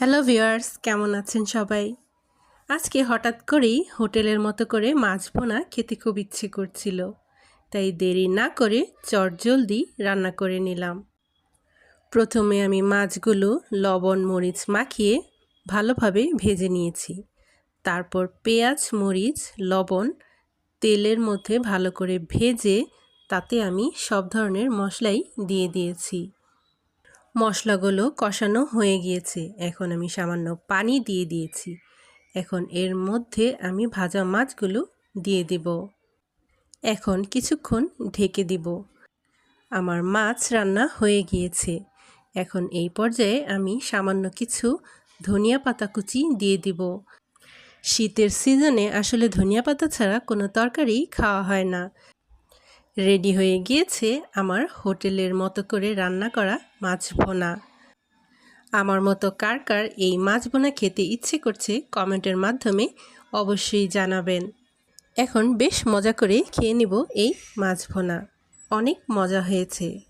Hello viewers, কেমন আছেন সবাই? আজকে হঠাৎ করেই হোটেলের মতো করে মাছ ভোনা খেতে খুব ইচ্ছে করছিল, তাই দেরি না করে চটজলদি রান্না করে নিলাম। প্রথমে আমি মাছগুলো লবণ, মরিচ মাখিয়ে ভালোভাবে ভেজে নিয়েছি। তারপর পেঁয়াজ, মরিচ, লবণ তেলের মধ্যে ভালো করে ভেজে তাতে আমি সব ধরনের মশলাই দিয়ে দিয়েছি। মশলাগুলো কষানো হয়ে গিয়েছে। এখন আমি সামান্য পানি দিয়ে দিয়েছি। এখন এর মধ্যে আমি ভাজা মাছগুলো দিয়ে দেব। এখন কিছুক্ষণ ঢেকে দিব। আমার মাছ রান্না হয়ে গিয়েছে। এখন এই পর্যায়ে আমি সামান্য কিছু ধনিয়া পাতা কুচি দিয়ে দিব। শীতের সিজনে আসলে ধনিয়া পাতা ছাড়া কোনো তরকারি খাওয়া হয় না। রেডি হয়ে গিয়েছে আমার হোটেলের মতো করে রান্না করা মাছ ভোনা। আমার মতো কার কার এই মাছ ভোনা খেতে ইচ্ছে করছে কমেন্টের মাধ্যমে অবশ্যই জানাবেন। এখন বেশ মজা করে খেয়ে নিব এই মাছ ভোনা। অনেক মজা হয়েছে।